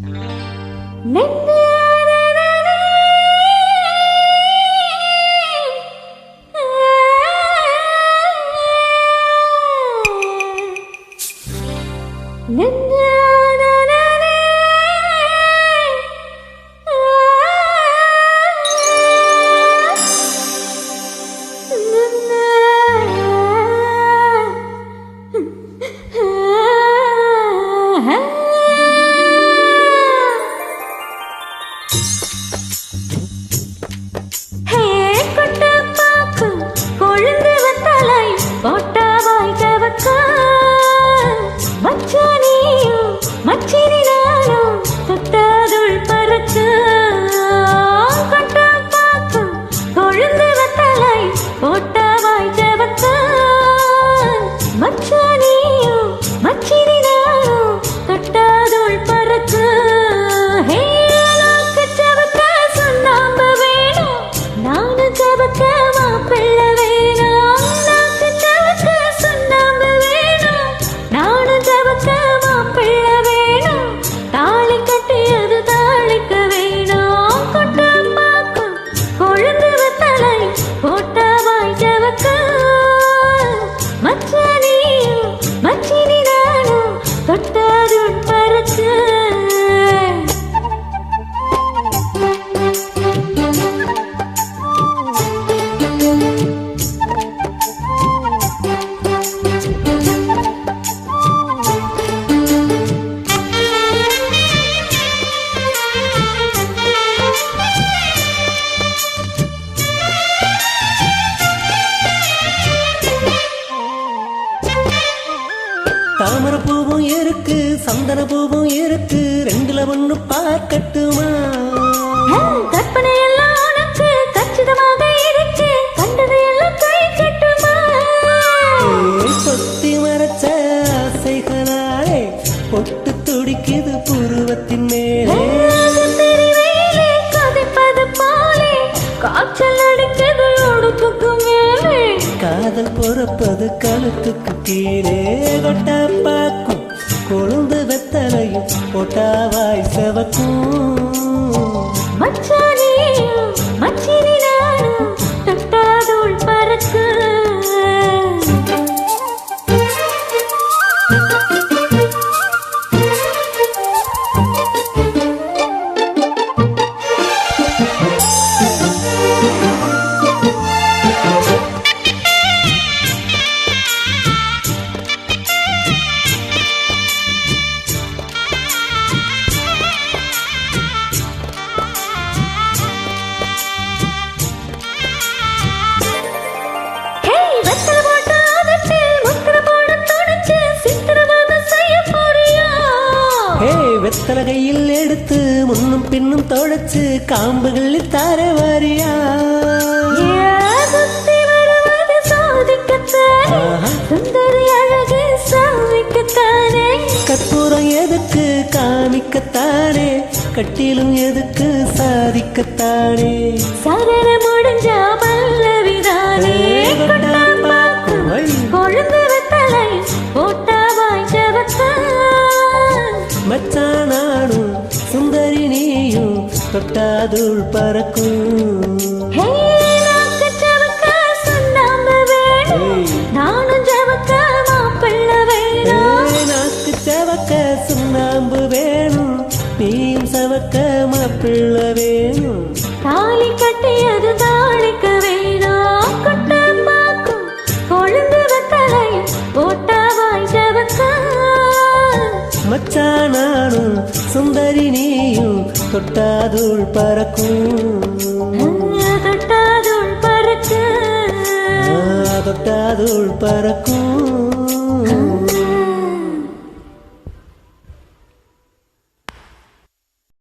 Nanda தாமரை பூவும் இருக்கு சந்தன பூவும் இருக்கு ரெண்டுல ஒண்ணு பார்க்கட்டுமா? கற்பனை எல்லாம் உனக்கு கச்சிதமாக இருக்கு கண்டது எல்லாம் கை கட்டுமா கொத்தி மறைச்ச ஆசைகளாலே பொட்டு காதல் பொறப்பது கழுத்துக்கு கீழே கொட்டா பாக்கும் கொழுந்து வெத்தலையும் பொட்டாவாய் செவக்கும். மச்சானே ஹே வெத்தல கையில் எடுத்து முன்னும் பின்னும் தொலைச்சு காம்புகளில் தார வாரியா? கற்பூரம் எதுக்கு காமிக்கத்தானே கட்டிலும் எதுக்கு சாதிக்கத்தானே? சரண முடிஞ்சா பல்லவிதானே ஏய், நாக்கு செவக்க சுண்ணாம்பு வேணும். நீயும் சவக்க மாப்பிள்ள வேணும். தாலி கட்டியது தாளிக்க வேணும். கொட்டம் பாக்கும் கொழுந்து வெத்தலை போட்டாவாய் ஜவக்க மச்சானானும் சுந்தரி நீயும் தொட்டாதுள் பறக்கும். தொட்டாதுள் பறக்க. ஆ, தொட்டாதுள் பறக்கும்.